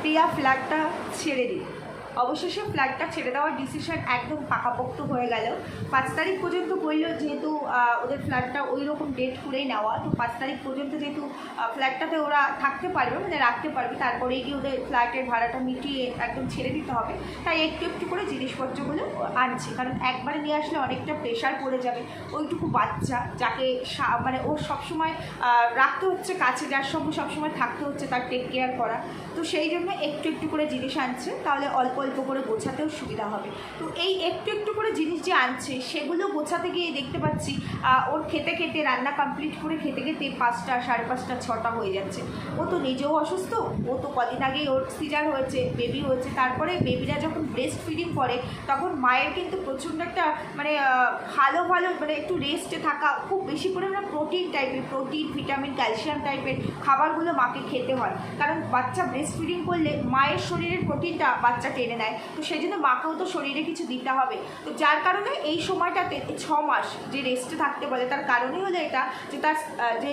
প্রিয়া ফ্ল্যাগটা ছেড়ে দিল অবশেষে ফ্ল্যাগটা ছেড়ে দেওয়ার ডিসিশন একদম পাকাপোক্ত হয়ে গেল। পাঁচ তারিখ পর্যন্ত বলল যেহেতু ওদের ফ্ল্যাটটা ওই রকম ডেট করেই নেওয়া। তো পাঁচ তারিখ পর্যন্ত যেহেতু ফ্ল্যাটটাতে ওরা থাকতে পারবে মানে রাখতে পারবে তারপরে গিয়ে ওদের ফ্ল্যাটের ভাড়াটা মিটিয়ে একদম ছেড়ে দিতে হবে। তাই একটু একটু করে জিনিসপত্রগুলো আনছি, কারণ একবারে নিয়ে আসলে অনেকটা প্রেশার পড়ে যাবে। ওইটুকু বাচ্চা, যাকে মানে ওর সবসময় রাখতে হচ্ছে কাছে, যার সঙ্গে সবসময় থাকতে হচ্ছে তার টেক কেয়ার করা। তো সেই জন্য একটু একটু করে জিনিস আনছে। তাহলে অল্প অল্প করে গোছাতেও সুবিধা হবে। তো এই একটু একটু করে জিনিস যে আনছে, সেগুলো গোছাতে গিয়ে দেখতে পাচ্ছি ওর খেতে খেতে রান্না কমপ্লিট করে খেতে খেতে পাঁচটা, সাড়ে পাঁচটা, ছটা হয়ে যাচ্ছে। ও তো নিজেও অসুস্থ, ও তো কদিন আগেই ওর সিজার হয়েছে বেবি হয়েছে। তারপরে বেবিরা যখন ব্রেস্ট ফিডিং করে, তখন মায়ের কিন্তু প্রচণ্ড একটা মানে ভালো ভালো মানে একটু রেস্টে থাকা, খুব বেশি পরিমাণে প্রোটিন টাইপের প্রোটিন ভিটামিন ক্যালসিয়াম টাইপের খাবারগুলো মাকে খেতে হয়। কারণ বাচ্চা ব্রেস্ট ফিডিং করলে মায়ের শরীরের প্রোটিনটা বাচ্চা টেনে নেয়। তো সেই জন্য মাকেও তো শরীরে কিছু দিতে হবে। তো যার কারণে এই সময়টাতে ছ মাস যে রেস্টে থাকতে বলে, তার কারণই হলো এটা যে তার যে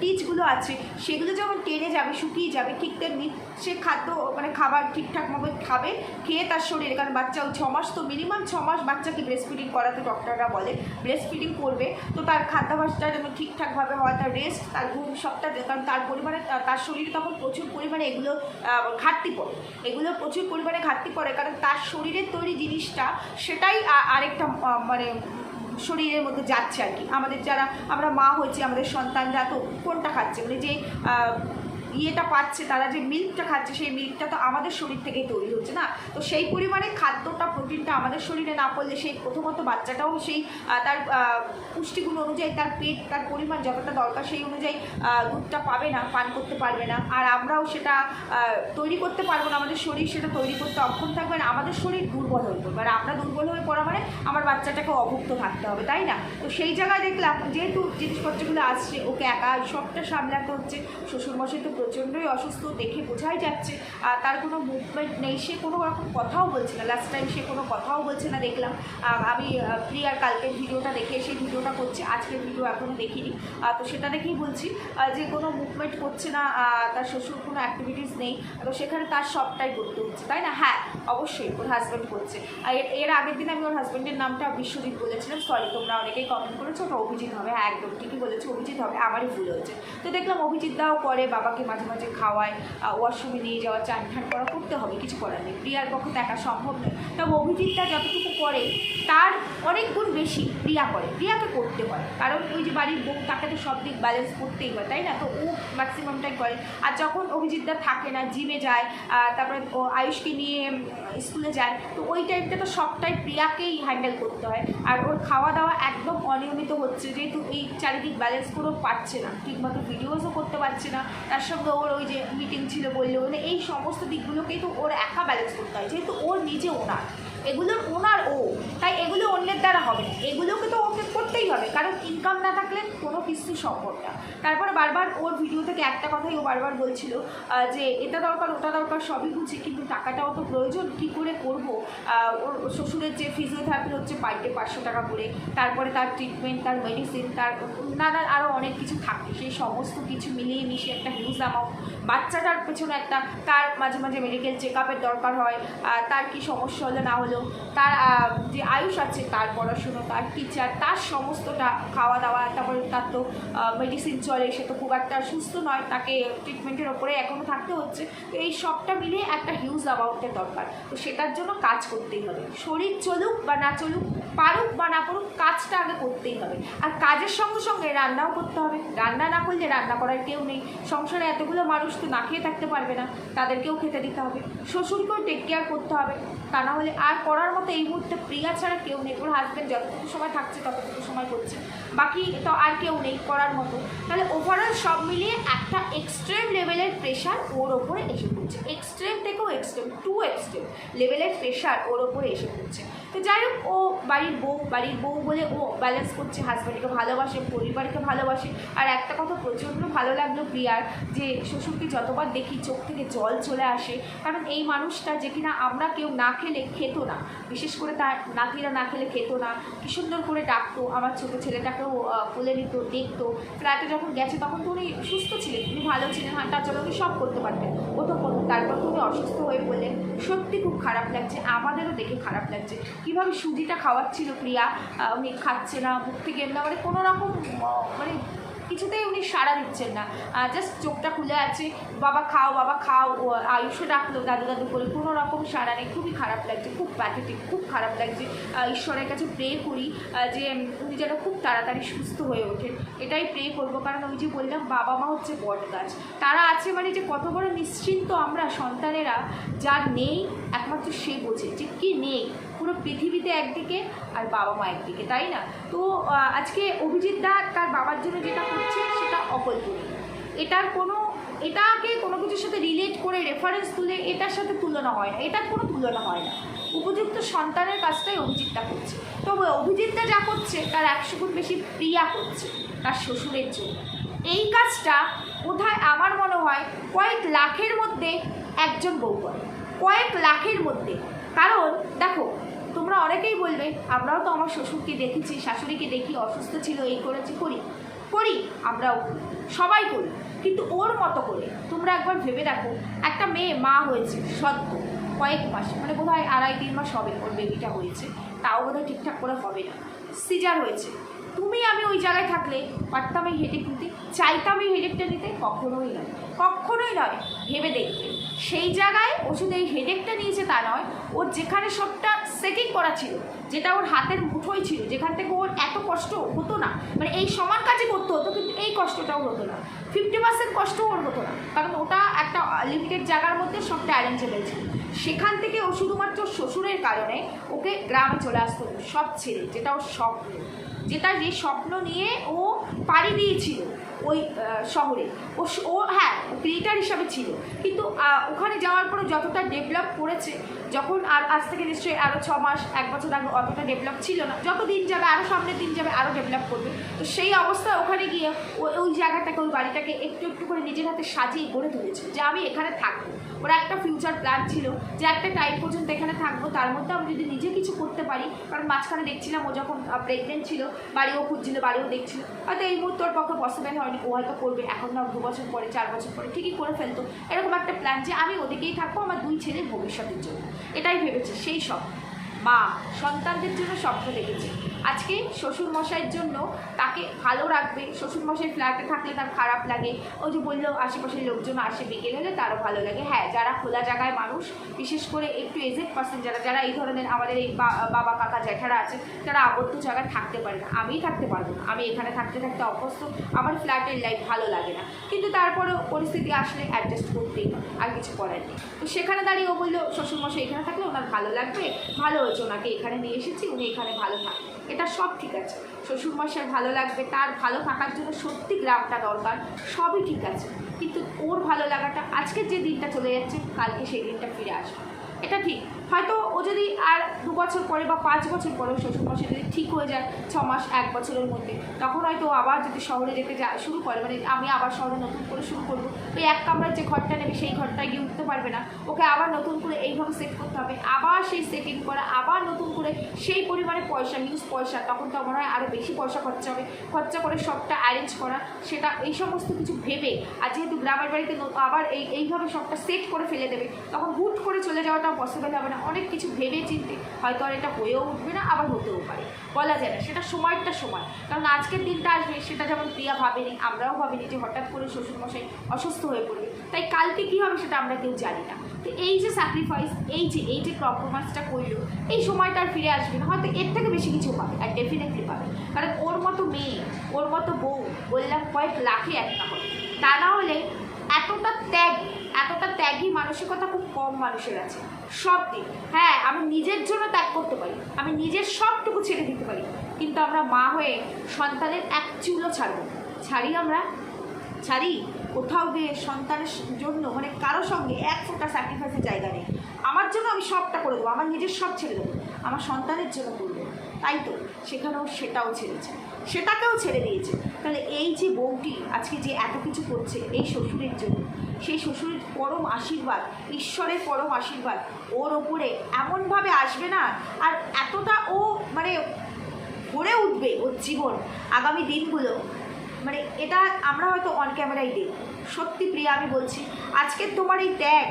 টিচগুলো আছে, সেগুলো যখন টেনে যাবে, শুকিয়ে যাবে, ঠিক তেমনি সে খাদ্য মানে খাবার ঠিকঠাকভাবে খাবে, খেয়ে তার শরীরে, কারণ বাচ্চা ছ মাস তো মিনিমাম ছ মাস বাচ্চাকে ব্রেস্ট ফিডিং করাতে ডক্টররা বলে ব্রেস্ট ফিডিং করবে। তো তার খাদ্যাভ্যাসটা যেন ঠিকঠাকভাবে হয়, তার রেস্ট তার ঘুম সবটা কারণ তার পরিমাণে তার শরীরে তখন প্রচুর পরিমাণে এগুলো ঘাটতি পড়ে। এগুলো প্রচুর পরিমাণে পড়ে, কারণ তার শরীরের তৈরি জিনিসটা সেটাই আরেকটা মানে শরীরের মধ্যে যাচ্ছে আর কি। আমাদের যারা, আমরা মা হয়েছি, আমাদের সন্তানরা তো কোনটা খাচ্ছে? মানে যে ইয়েটা পাচ্ছে, তারা যে মিল্কটা খাচ্ছে, সেই মিল্কটা তো আমাদের শরীর থেকেই তৈরি হচ্ছে না। তো সেই পরিমাণে খাদ্যটা, প্রোটিনটা আমাদের শরীরে না পড়লে সেই প্রথমত বাচ্চাটাও সেই তার পুষ্টিগুণ অনুযায়ী, তার পেট, তার পরিমাণ যতটা দরকার সেই অনুযায়ী দুধটা পাবে না, পান করতে পারবে না। আর আমরাও সেটা তৈরি করতে পারব না, আমাদের শরীর সেটা তৈরি করতে অক্ষম থাকবে না, আমাদের শরীর দুর্বল হয়ে পড়বে। আর আমরা দুর্বল হয়ে পড়া মানে আমার বাচ্চাটাকে অভুক্ত থাকতে হবে, তাই না? তো সেই জায়গায় দেখলাম, যেহেতু জিনিসপত্রগুলো আসছে, ওকে একা সবটা সামলাতে হচ্ছে, শ্বশুরমশাই তো প্রচণ্ডই অসুস্থ দেখে বোঝাই যাচ্ছে। আর তার কোনো মুভমেন্ট নেই। সে কোনো রকম কথাও বলছে না। লাস্ট টাইম সে কোনো কথাও বলছে না দেখলাম। আমি প্রিয়ার কালকের ভিডিওটা দেখে সেই ভিডিওটা করছি। আজকের ভিডিও এখনও দেখিনি। তো সেটা দেখেই বলছি যে কোনো মুভমেন্ট করছে না তার শ্বশুর কোনো অ্যাক্টিভিটিস নেই, তো সেখানে তার সবটাই করতে হচ্ছে, তাই না? হ্যাঁ অবশ্যই ওর হাজব্যান্ড করছে। আর এর- এর আগের দিন আমি ওর হাজব্যান্ডের নামটা বিশ্বজিৎ বলেছিলাম। সরি তোমরা অনেকেই কমেন্ট করেছ, ওটা অভিজিৎ হবে। হ্যাঁ একদম ঠিকই বলেছ, অভিজিৎ হবে। আমারই ভুল হয়েছে। তো দেখলাম অভিজিৎ দাও করে বাবাকে মাঝে মাঝে খাওয়ায় ওয়াশরুমে নিয়ে যাওয়া চান ঠান করা, করতে হবে, কিছু করার নেই। প্রিয়ার পক্ষে একা সম্ভব নয়। তবে অভিজিৎটা যতটুকু করে, তার অনেক গুণ বেশি প্রিয়া করে, প্রিয়াকে করতে হয়। কারণ ওই যে বাড়ির বউ, তাকে তো সব দিক ব্যালেন্স করতেই হয়, তাই না? তো ও ম্যাক্সিমামটাই করে। আর যখন অভিজিৎদা থাকে না জিমে যায় তারপরে ও আয়ুষকে নিয়ে স্কুলে যায়, তো ওই টাইমটা তো সবটাই প্রিয়াকেই হ্যান্ডেল করতে হয়। আর ওর খাওয়া দাওয়া একদম অনিয়মিত হচ্ছে, যেহেতু এই চারিদিক ব্যালেন্স করেও পারছে না, ঠিকমতো ভিডিওসও করতে পারছে না, তার সঙ্গে ওর ওই যে মিটিং ছিল বলল মানে এই সমস্ত দিকগুলোকেই তো ওর একা ব্যালেন্স করতে হয়, যেহেতু ওর নিজে ওনার এগুলোর ওনার ও, তাই এগুলো অন্যের দ্বারা হবে না। এগুলোকে তো ওকে করতেই হবে, কারণ ইনকাম না কোনো কিছু সম্ভব না। তারপরে বারবার ওর ভিডিও থেকে একটা কথাই ও বারবার বলছিল যে এটা দরকার, ওটা দরকার, সবই বুঝি, কিন্তু টাকাটাও তো প্রয়োজন, কী করে করব? ওর শ্বশুরের যে ফিজিওথেরাপি হচ্ছে পার পাঁচশো টাকা করে, তারপরে তার ট্রিটমেন্ট তার মেডিসিন তার নানান আরও অনেক কিছু থাকে। সেই সমস্ত কিছু মিলিয়ে মিশিয়ে একটা হিউজ অ্যামাউন্ট বাচ্চাটার পেছনে একটা, তার মাঝে মাঝে মেডিকেল চেক আপের দরকার হয় তার কি সমস্যা হলো, না হলো, তার যে আয়ুষ আছে, তার পড়াশুনো, তার টিচার তার সমস্তটা খাওয়া দাওয়া, তারপরে তার তো মেডিসিন চলে সে তো খুব একটা সুস্থ নয়, তাকে ট্রিটমেন্টের ওপরে এখনও থাকতে হচ্ছে। তো এই সবটা মিলিয়ে একটা হিউজ অ্যামাউন্টের দরকার। তো সেটার জন্য কাজ করতেই হবে। শরীর চলুক বা না চলুক, পারুক বা না পারুক, কাজটা আগে করতেই হবে। আর কাজের সঙ্গে সঙ্গে রান্নাও করতে হবে। রান্না না করলে রান্না করার কেউ নেই। সংসারে এতগুলো মানুষ তো না খেয়ে থাকতে পারবে না। তাদেরকেও খেতে দিতে হবে। শ্বশুরকেও টেক কেয়ার করতে হবে। তা না হলে আর করার মতো এই মুহূর্তে প্রিয়া ছাড়া কেউ নেই। ওর হাজব্যান্ড যতটুকু সময় থাকছে, ততটুকু সময় করছে। বাকি তো আর কেউ নেই করার মতো। তাহলে ওভারঅল সব মিলিয়ে একটা এক্সট্রিম লেভেলের প্রেশার ওর ওপরে এসে পড়ছে। এক্সট্রিম থেকেও এক্সট্রিম টু এক্সট্রিম লেভেলের প্রেশার ওর ওপরে এসে পড়ছে। তো যাই হোক, ও বাড়ির বউ বাড়ির বউ বলে ও ব্যালেন্স করছে হাজব্যান্ডকে ভালোবাসে, পরিবারকে ভালোবাসে। আর একটা কথা প্রচণ্ড ভালো লাগল প্রিয়ার, যে শ্বশুরকে যতবার দেখি চোখ থেকে জল চলে আসে, কারণ এই মানুষটা যে কিনা আমরা কেউ না খেলে খেতো না। বিশেষ করে তার নাতিরা না খেলে খেতো না। কি সুন্দর করে ডাকতো, আমার ছোটো ছেলেটাকেও কোলে নিত, দেখতো। ফ্ল্যাটে যখন গেছে তখন তো উনি সুস্থ ছিলেন, উনি ভালো ছিলেন হাঁটা চলা উনি সব করতে পারতেন। ও তো তারপর তুমি অসুস্থ হয়ে বললেন সত্যি খুব খারাপ লাগছে, আমাদেরও দেখে খারাপ লাগছে। কীভাবে সুজিটা খাওয়াচ্ছিল প্রিয়া? উনি খাচ্ছে না মুখ থেকে এমনি মানে কোনো রকম মানে কিছুতেই উনি সাড়া দিচ্ছেন না। জাস্ট চোখটা খুলে আছে, বাবা খাও বাবা খাও, ও আয়ুষও ডাকলো, দাদু দাদু করে কোনো রকম সাড়া নেই, খুবই খারাপ লাগছে, খুব প্যাথেটিক খুব খারাপ লাগছে। ঈশ্বরের কাছে প্রে করি যে উনি যেন খুব তাড়াতাড়ি সুস্থ হয়ে ওঠেন। এটাই প্রে করব, কারণ ওই যে বললাম, বাবা মা হচ্ছে বট গাছ। তারা আছে মানে যে কত বড় নিশ্চিন্ত আমরা সন্তানেরা, যার নেই একমাত্র সে বোঝে যে কি নেই। পুরো পৃথিবীতে একদিকে আর বাবা মা একদিকে, তাই না? তো আজকে অভিজিৎ দা তার বাবার জন্য যেটা করছে সেটা অকল্পনীয় এটার কোনো, এটাকে কোনো কিছুর সাথে রিলেট করে রেফারেন্স তুলে এটার সাথে তুলনা হয় না, এটার কোনো তুলনা হয় না। উপযুক্ত সন্তানের কাজটাই অভিজিৎটা করছে। তবে অভিজিৎটা যা করছে, তার একশো গুণ বেশি প্রিয়া করছে, তার শ্বশুরের জন্য। এই কাজটা কোথায় আমার মনে হয় কয়েক লাখের মধ্যে একজন বউ করে। কয়েক লাখের মধ্যে। কারণ, দেখো তোমরা অনেকেই বলবে, আমরাও তো আমার শ্বশুরকে দেখেছি, শাশুড়িকে দেখি, অসুস্থ ছিল, এই করেছি, করি। করি, আমরাও সবাই করি, কিন্তু ওর মতো করে। তোমরা একবার ভেবে দেখো, একটা মেয়ে মা হয়েছে, সদ্য, কয়েক মাস মানে বোধ হয় আড়াই, তিন মাস হবে ওর বেবিটা হয়েছে, তাও বোধ হয় ঠিকঠাক করে হবে না। সিজার হয়েছে। তুমি আমি ওই জায়গায় থাকলে পারতাম এই হেডেক নিতে, চাইতাম এই হেডেকটা নিতে, কখনোই নয়। কখনোই নয়, ভেবে দেখবে। সেই জায়গায় ও শুধু এই হেডেকটা নিয়েছে তা নয় ওর যেখানে সবটা সেটিং করা ছিল, যেটা ওর হাতের মুঠোই ছিল, যেখান থেকে ওর এত কষ্ট হতো না মানে এই সমান কাজে করতে হতো, কিন্তু এই কষ্টটাও হতো না। ফিফটি পার্সেন্ট কষ্ট ওর হতো না, কারণ ওটা একটা লিমিটেড জায়গার মধ্যে সবটা অ্যারেঞ্জেবল ছিল। সেখান থেকে ও শুধুমাত্র শ্বশুরের কারণে ওকে গ্রামে চলে আসতো সব ছেড়ে, যেটা ওর স্বপ্ন। যেটা যে স্বপ্ন নিয়ে ও পাড়ি দিয়েছিল ওই শহরে। ও ও হ্যাঁ ক্রিয়েটার হিসাবে ছিল। কিন্তু ওখানে যাওয়ার পরে যতটা ডেভেলপ করেছে, যখন আর আজ থেকে নিশ্চয়ই আরও ছ মাস, এক বছর আগে অতটা ডেভেলপ ছিল না। যত দিন যাবে আরও সামনের দিন যাবে আরও ডেভেলপ করবে। তো সেই অবস্থায় ওখানে গিয়ে ওই জায়গাটাকে, ওই বাড়িটাকে একটু একটু করে নিজের হাতে সাজিয়ে গড়ে তুলেছে, যে আমি এখানে থাকব। ওরা একটা ফিউচার প্ল্যান ছিল যে একটা টাইম পর্যন্ত এখানে থাকব, তার মধ্যে আমি যদি নিজে কিছু করতে পারি, কারণ মাঝখানে দেখছিলাম ও যখন প্রেগনেন্ট ছিল, বাড়িও খুঁজছিল, বাড়িও দেখছিল, হয়তো এই মুহূর্তে ওর পক্ষে পসিবল হয়নি, ও হয়তো করবে, এখন না দু বছর পরে, চার বছর পরে, ঠিকই করে ফেলতো। এরকম একটা প্ল্যান যে আমি ওদিকেই থাকব, আমার দুই ছেলের ভবিষ্যতের জন্য। এটাই ভেবেছে, সেই সব মা, সন্তানদের জন্য স্বপ্ন দেখেছে। আজকে শ্বশুর মশাইয়ের জন্য তাকে ভালো রাখবে। শ্বশুর মশাই ফ্ল্যাটে থাকলে তার খারাপ লাগে। ওই যে বলল, আশেপাশের লোকজন আসে বিকেল হলে তারও ভালো লাগে। হ্যাঁ যারা খোলা জায়গায় মানুষ, বিশেষ করে একটু এজেড পার্সন যারা যারা এই ধরনের আমাদের এই বাবা, কাকা, জ্যাঠারা আছে, তারা আবদ্ধ জায়গায় থাকতে পারে না। আমিই থাকতে পারব না। আমি এখানে থাকতে থাকতে অভ্যস্ত। আমার ফ্ল্যাটের লাইফ ভালো লাগে না। কিন্তু তারপরেও পরিস্থিতি আসলে অ্যাডজাস্ট করতেই আর কিছু করার নেই। তো সেখানে দাঁড়িয়ে ও বলল, শ্বশুরমশাই এখানে থাকলে ওনার ভালো লাগবে। ভালো হয়েছে, ওনাকে এখানে নিয়ে এসেছি, উনি এখানে ভালো থাকবে এটা সব ঠিক আছে। শ্বশুরমশাই ভালো লাগবে, তার ভালো থাকার জন্য সত্যি গ্রামটা দরকার, সবই ঠিক আছে। কিন্তু ওর ভালো লাগাটা আজকের যে দিনটা চলে যাচ্ছে, কালকে সেই দিনটা ফিরে আসবে। এটা ঠিক। হয়তো ও যদি আর দু বছর পরে বা পাঁচ বছর পরে শ্বশুরমশাই যদি ঠিক হয়ে যায়, ছ মাস, এক বছরের মধ্যে, তখন হয়তো আবার যদি শহরে যেতে যা, শুরু করে মানে আমি আবার শহরে নতুন করে শুরু করব। ওই এক কামরার যে ঘরটা নেবে, সেই ঘরটায় গিয়ে উঠতে পারবে না। ওকে আবার নতুন করে এইভাবে সেট করতে হবে, আবার সেই সেটিং করা, আবার নতুন করে সেই পরিমাণে পয়সা হিউজ পয়সা, তখন তো মনে হয় আরও বেশি পয়সা খরচা হবে। খরচা করে সবটা অ্যারেঞ্জ করা, সেটা এই সমস্ত কিছু ভেবে, আর যেহেতু গ্রামের বাড়িতে আবার এই, এইভাবে সবটা সেট করে ফেলে দেবে, তখন হুট করে চলে যাওয়াটা পসিবল হবে না। অনেক কিছু ভেবে চিনতে হয়তো আর এটা হয়েও উঠবে না, আবার হতেও পারে। বলা যায় না, সেটা সময়টা সময়। কারণ আজকের দিনটা আসবে, সেটা যেমন প্রিয়া ভাবেনি, আমরাও ভাবিনি যে হঠাৎ করে শ্বশুরমশাই অসুস্থ হয়ে পড়বে। তাই কালকে কী হবে সেটা আমরা কেউ জানি না। তো এই যে স্যাক্রিফাইস এই যে এই যে কম্প্রোমাইজটা করল, এই সময়টা আর ফিরে আসবে না। হয়তো এর থেকে বেশি কিছু পাবে, আর ডেফিনেটলি পাবে। কারণ ওর মতো মেয়ে, ওর মতো বউ বললাম কয়েক লাখে একটা হবে। তা না হলে এতটা ত্যাগ, এতটা ত্যাগী মানসিকতা খুব কম মানুষের আছে। সব দিক। হ্যাঁ আমি নিজের জন্য ত্যাগ করতে পারি। আমি নিজের সবটুকু ছেড়ে দিতে পারি। কিন্তু আমরা মা হয়ে সন্তানের এক চুলো ছাড়বো। ছাড়ি আমরা? ছাড়ি? কোথাও গিয়ে সন্তানের জন্য মানে কারও সঙ্গে এক ফোটা স্যাক্রিফাইসের জায়গা নেই। আমার জন্য আমি সবটা করে দেবো। আমার নিজের সব ছেড়ে দেবো। আমার সন্তানের জন্য করব। তাই তো? সেখানেও সেটাও ছেড়েছে। সেটাকেও ছেড়ে দিয়েছে। তাহলে এই যে বউটি আজকে যে এত কিছু করছে এই শ্বশুরের জন্য, সেই শ্বশুরের পরম আশীর্বাদ, ঈশ্বরের পরম আশীর্বাদ, ওর ওপরে এমনভাবে আসবে না? আর এতটা ও মানে ভরে উঠবে ওর জীবন আগামী দিনগুলো। মানে এটা আমরা হয়তো অন ক্যামেরাই দেখব। সত্যি প্রিয়া, আমি বলছি আজকের তোমার এই ত্যাগ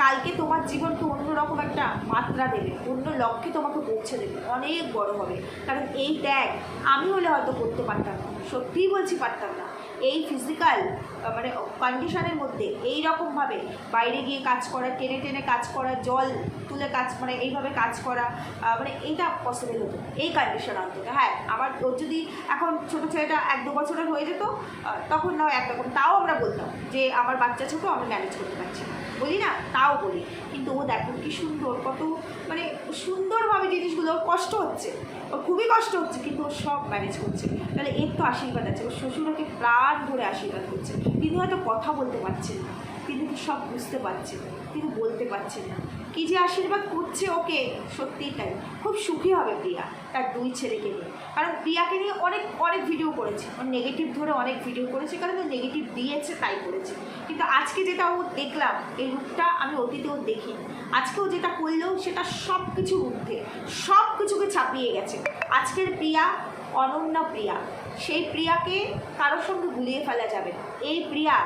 কালকে তোমার জীবনকে অন্যরকম একটা মাত্রা দেবে, অন্য লক্ষ্যে তোমাকে পৌঁছে দেবে, অনেক বড় হবে। কারণ এই ত্যাগ আমি হলে হয়তো করতে পারতাম না, সত্যিই বলছি পারতাম না। এই ফিজিক্যাল মানে কন্ডিশনের মধ্যে এই রকমভাবে বাইরে গিয়ে কাজ করা, টেনে টেনে কাজ করা, জল তুলে কাজ মানে এইভাবে কাজ করা মানে এইটা পসিবল হতো এই কন্ডিশন অন্তত। হ্যাঁ আমার ওর যদি এখন ছোটো ছেলেটা এক দু বছরের হয়ে যেত তখন নয় একরকম তাও আমরা বলতাম যে, আমার বাচ্চা ছোটো, আমি ম্যানেজ করতে পারছি না। বলি না, তাও বলি। কিন্তু ও দেখো কি সুন্দর, কত মানে সুন্দরভাবে জিনিসগুলো কষ্ট হচ্ছে। ওর খুবই কষ্ট হচ্ছে, কিন্তু ও সব ম্যানেজ করছে। তাহলে এর তো আশীর্বাদ আছে। ওর শ্বশুরকে প্রাণ ধরে আশীর্বাদ করছে। তিনি হয়তো কথা বলতে পারছেন না। তিনি সব বুঝতে পারছেন, তিনি বলতে পারছেন না। কি যে আশীর্বাদ করছে ওকে, সত্যিই তাই। খুব সুখী হবে প্রিয়া, তার দুই ছেলেকে নিয়ে। কারণ প্রিয়াকে নিয়ে অনেক অনেক ভিডিও করেছে। ওর নেগেটিভ ধরে অনেক ভিডিও করেছে, কারণ ও নেগেটিভ দিয়েছে, তাই করেছে। কিন্তু আজকে যেটা ও দেখলাম, এই রূপটা আমি অতীতেও দেখিনি। আজকেও যেটা করলেও সেটা সব কিছুর ঊর্ধ্বে সব কিছুকে ছাপিয়ে গেছে। আজকের প্রিয়া অনন্যা প্রিয়া। সেই প্রিয়াকে কারোর সঙ্গে গুলিয়ে ফেলা যাবে না। এই প্রিয়া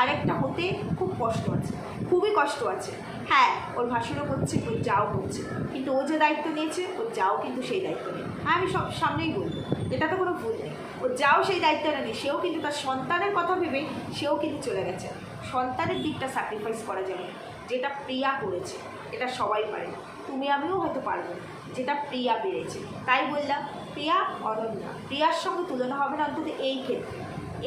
আরেকটা হতে খুব কষ্ট আছে, খুবই কষ্ট আছে। হ্যাঁ ওর ভাসুরও করছে, ওর যাও করছে। কিন্তু ও যে দায়িত্ব নিয়েছে, ওর যাও কিন্তু সেই দায়িত্ব নেই। হ্যাঁ আমি সব সামনেই বলব, এটা তো কোনো ভুল নেই। ওর যাও সেই দায়িত্বটা নেই, সেও কিন্তু তার সন্তানের কথা ভেবে সেও কিন্তু চলে গেছে। সন্তানের দিকটা স্যাক্রিফাইস করা যাবে যেটা প্রিয়া করেছে, এটা সবাই পারে তুমি আমিও হয়তো পারব। যেটা প্রিয়া পেরেছে। তাই বললাম, প্রিয়া, অনন্যা, প্রিয়ার সঙ্গে তুলনা হবে না অন্তত এই ক্ষেত্রে।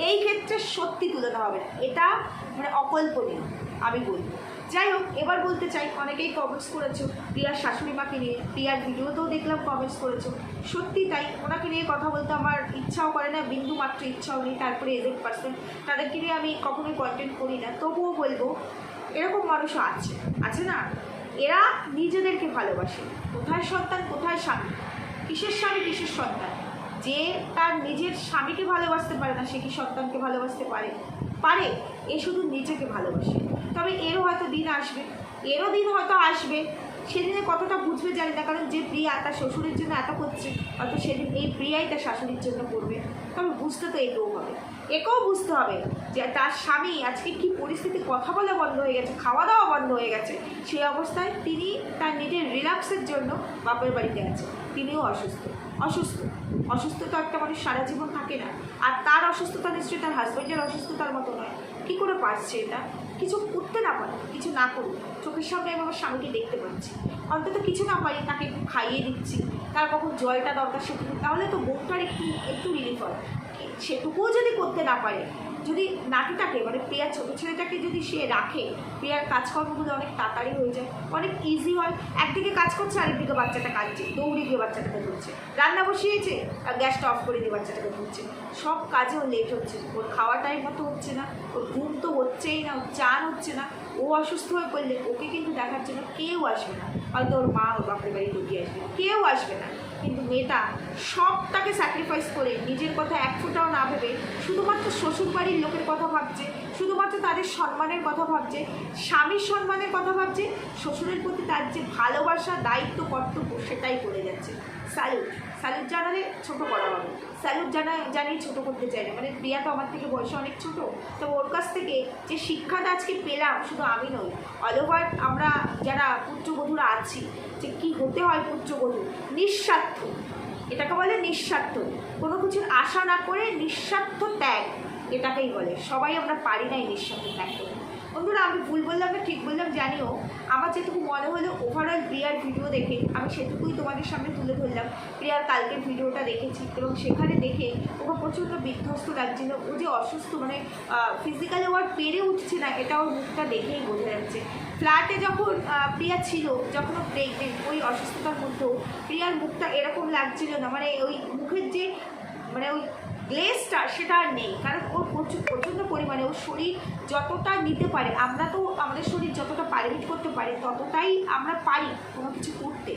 এই ক্ষেত্রে সত্যি তুলনা হবে না, এটা মানে অকল্পনীয়, আমি বলব যাই হোক, এবার বলতে চাই, অনেকেই কমেন্টস করেছ, প্রিয়ার শাশুড়ি মাকে নিয়ে, প্রিয়ার ভিডিওতেও দেখলাম কমেন্টস করেছ। সত্যি তাই, ওনাকে নিয়ে কথা বলতে আমার ইচ্ছাও করে না, বিন্দু মাত্র ইচ্ছাও নেই, তারপরে এজেড পার্সন তাদেরকে নিয়ে আমি কখনোই কন্টেন্ট করি না। তবুও বলব, এরকম মানুষও আছে আছে না? এরা নিজেদেরকে ভালোবাসে। কোথায় সন্তান, কোথায় স্বামী? কিসের স্বামী, কিসের সন্তান? যে তার নিজের স্বামীকে ভালোবাসতে পারে না, সে কি সন্তানকে ভালোবাসতে পারে? পারে, এ শুধু নিজেকে ভালোবাসে। তবে এরও হয়তো দিন আসবে, এরও দিন হয়তো আসবে। সেদিনে কতটা বুঝবে জানি না, কারণ যে প্রিয়া তার শ্বশুরের জন্য এত করছে, হয়তো সেদিন এই প্রিয়াই তার শাশুড়ির জন্য করবে। তবে বুঝতে তো একেও হবে। একেও বুঝতে হবে যে তার স্বামী আজকে কি পরিস্থিতি কথা বলা বন্ধ হয়ে গেছে, খাওয়া দাওয়া বন্ধ হয়ে গেছে, সেই অবস্থায় তিনি তার নিজের রিল্যাক্সের জন্য বাপের বাড়িতে আছে। তিনিও অসুস্থ। অসুস্থ। অসুস্থ তো একটা মানুষ সারা জীবন থাকে না। আর তার অসুস্থতা নিশ্চয়ই তার হাজব্যান্ডের অসুস্থতার মতো নয়। কী করে পারছে এটা? কিছু করতে না পারে, কিছু না করুক। চোখের সামনে আমি আমার স্বামীকে দেখতে পাচ্ছি। অন্তত কিছু না পারি, তাকে একটু খাইয়ে দিচ্ছি। তার কখন জলটা দরকার সেটুকু তাহলে তো বউটার একটু একটু রিলিফ হয়। সেটুকুও যদি করতে না পারে যদি নাতিটাকে মানে প্রিয়ার ছোটো ছেলেটাকে যদি সে রাখে, প্রিয়ার কাজকর্মগুলো অনেক তাড়াতাড়ি হয়ে যায়, অনেক ইজি হয়। একদিকে কাজ করছে, আরেকদিকে বাচ্চাটা কাঁদছে, দৌড়ে গিয়ে বাচ্চাটাকে ধরছে। রান্না বসিয়েছে, আর গ্যাসটা অফ করে দিয়ে বাচ্চাটাকে ধরছে। সব কাজেও লেট হচ্ছে, ওর খাওয়া টাইম মতো হচ্ছে না, ওর ঘুম তো হচ্ছেই না, ওর চান হচ্ছে না। ও অসুস্থ হয়ে পড়লে ওকে কিন্তু দেখার জন্য কেউ আসবে না। হয়তো ওর মা ওর বাপের বাড়ি ঢুকিয়ে আসবে, কেউ আসবে না। কিন্তু মেয়েটা সবটাকে স্যাক্রিফাইস করে, নিজের কথা এক ফোঁটাও না ভেবে শুধুমাত্র শ্বশুরবাড়ির লোকের কথা ভাবছে, শুধুমাত্র তাদের সম্মানের কথা ভাবছে, স্বামীর সম্মানের কথা ভাবছে, শ্বশুরের প্রতি তার যে ভালোবাসা, দায়িত্ব, কর্তব্য সেটাই করে যাচ্ছে। স্যালুট। স্যালুট জানালে ছোটো করা হবে। স্যালুট জানা জানিয়ে ছোটো করতে চাই না মানে প্রিয়া তো আমার থেকে বয়সে অনেক ছোটো। তো ওর কাছ থেকে যে শিক্ষাটা আজকে পেলাম, শুধু আমি নই অল ওভার আমরা যারা পুত্রবধূরা আছি, যে কি হতে হয় পুত্রবধূ? নিঃস্বার্থ। এটাকে বলে নিঃস্বার্থ। কোনো কিছুর আশা না করে নিঃস্বার্থ ত্যাগ, এটাকেই বলে। সবাই আমরা পারি না এই নিঃস্বার্থ ত্যাগ করতে বন্ধুরা, আমি ভুল বললাম না, ঠিক বললাম, জানিও। আমার যেটুকু মনে হলো ওভারঅল প্রিয়ার ভিডিও দেখে, আমি সেটুকুই তোমাদের সামনে তুলে ধরলাম। প্রিয়ার কালকের ভিডিওটা দেখেছি এবং সেখানে দেখে ওকে প্রচণ্ড বিধ্বস্ত লাগছিল। ও যে অসুস্থ মানে ফিজিক্যালি ও আর পেরে উঠছে না, এটা ওর মুখটা দেখেই বোঝা যাচ্ছে। ফ্ল্যাটে যখন প্রিয়া ছিল, যখন ও প্রেগনেন্ট ওই অসুস্থতার মধ্যেও প্রিয়ার মুখটা এরকম লাগছিল না মানে ওই মুখের যে মানে ওই গ্লেসটা সেটা আর নেই, কারণ ওর প্রচুর প্রচণ্ড পরিমাণে ওর শরীর যতটা নিতে পারে, আমরা তো আমাদের শরীর যতটা পারমিট করতে পারে, ততটাই আমরা পারি কোনো কিছু করতে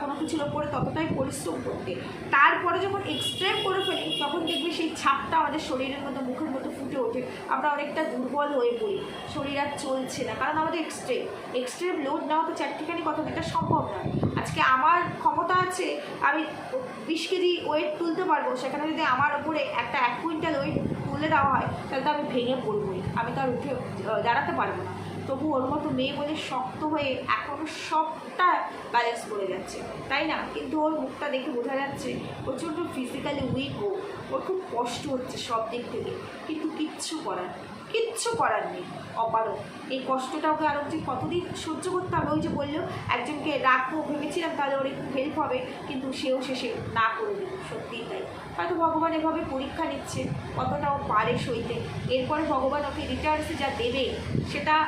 কোনো কিছুর ওপরে ততটাই পরিশ্রম করতে। তারপরে যখন এক্সট্রেম করে ফেলি, তখন দেখবে সেই ছাপটা আমাদের শরীরের মধ্যে, মুখের মধ্যে ফুটে ওঠে। আমরা অনেকটা দুর্বল হয়ে পড়ি, শরীর আর চলছে না, কারণ আমাদের এক্সট্রেম এক্সট্রেম লোড নেওয়া তো চারটিখানি কথা এটা সম্ভব না আজকে আমার ক্ষমতা আছে, আমি বিশ কেজি ওয়েট তুলতে পারব, সেখানে যদি আমার উপরে একটা এক কুইন্টাল ওয়েট তুলে দেওয়া হয়, তাহলে তো আমি ভেঙে পড়বোই, আমি তো আর উঠে দাঁড়াতে পারব না তবু ওর মতো মেয়ে বলে শক্ত হয়ে এখনও সবটা ব্যালেন্স করে যাচ্ছে, তাই না কিন্তু ওর মুখটা দেখে বোঝা যাচ্ছে, প্রচণ্ড ফিজিক্যালি উইক ও, ওর খুব কষ্ট হচ্ছে সব দিক থেকে, কিন্তু কিচ্ছু করার। কিচ্ছু করার নেই। অপারক এই কষ্টটা ওকে আরও যে কতদিন সহ্য করতে হবে? ওই যে বলল, একজনকে রাখব ভেবেছিলাম তাহলে ওর একটু হেল্প হবে, কিন্তু সেও শেষে না করে দিল। সত্যিই তাই। হয়তো ভগবান এভাবে পরীক্ষা নিচ্ছে কতটা ও পারে সইতে। এরপরে ভগবান ওকে রিটার্নসে যা দেবে, সেটা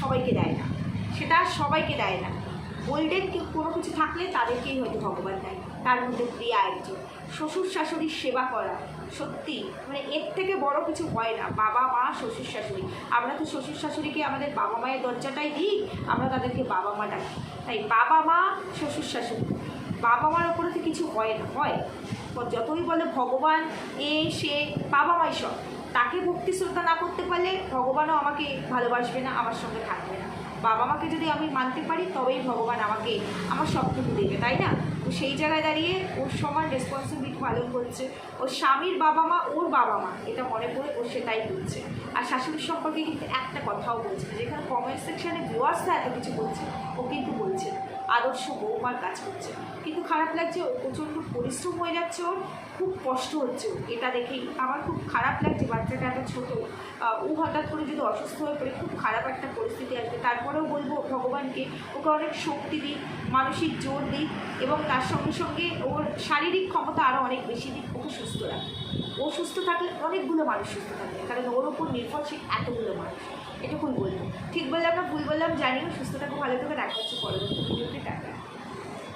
সবাইকে দেয় না। সেটা সবাইকে দেয় না। গোল্ডেন কোনো কিছু থাকলে তাদেরকেই হয়তো ভগবান দেয়। তার মধ্যে প্রিয়া একজন। শ্বশুর শাশুড়ির সেবা করা সত্যি মানে এর থেকে বড় কিছু হয় না। বাবা, মা, শ্বশুর, শাশুড়ি। আমরা তো শ্বশুর, শাশুড়িকে আমাদের বাবা মায়ের দরজাটাই দিই, আমরা তাদেরকে বাবা মা ডাকি। তাই বাবা মা, শ্বশুর, শাশুড়ি। বাবা মার ওপরে তো কিছু হয় না, হয়। যতই বলে ভগবান, এ, সে, বাবা মাই সব। তাকে ভক্তি শ্রদ্ধা না করতে পারলে ভগবানও আমাকে ভালোবাসবে না, আমার সঙ্গে থাকবে না। বাবা মাকে যদি আমি মানতে পারি, তবেই ভগবান আমাকে আমার সবটুকু দেবে, তাই না? তো সেই জায়গায় দাঁড়িয়ে ওর সমান রেসপন্সিবিলিটি পালন করছে। ওর স্বামীর বাবা মা, ওর বাবা মা, এটা মনে করে ও সেটাই বলছে। আর শাশুড়ির সম্পর্কে কিন্তু একটা কথাও বলছে না। যেখানে কমেন্ট সেকশানে ভিউয়ার্সরা এত কিছু বলছে, ও কিন্তু বলছে আদর্শ বৌমার কাজ করছে। কিন্তু খারাপ লাগছে, ও প্রচণ্ড পরিশ্রম হয়ে যাচ্ছে ওর, খুব কষ্ট হচ্ছে। এটা দেখেই আমার খুব খারাপ লাগছে, বাচ্চাটা এত ছোটো। ও হঠাৎ করে যদি অসুস্থ হয়ে পড়ে, খুব খারাপ একটা পরিস্থিতি আসবে। তারপরেও বলব, ভগবানকে ওকে অনেক শক্তি দিই মানসিক জোর দিই এবং তার সঙ্গে সঙ্গে ওর শারীরিক ক্ষমতা আরও অনেক বেশি দিক ওকে সুস্থ রাখে। ও সুস্থ থাকলে অনেকগুলো মানুষ সুস্থ থাকে, কারণ ওর ওপর নির্ভরশীল এতগুলো মানুষ। এটুকুই বললাম। ঠিক বললাম না, ভুল বললাম জানিও সুস্থ থাকো, ভালো থাকে দেখা হচ্ছে, পরবর্তী ভিডিওতে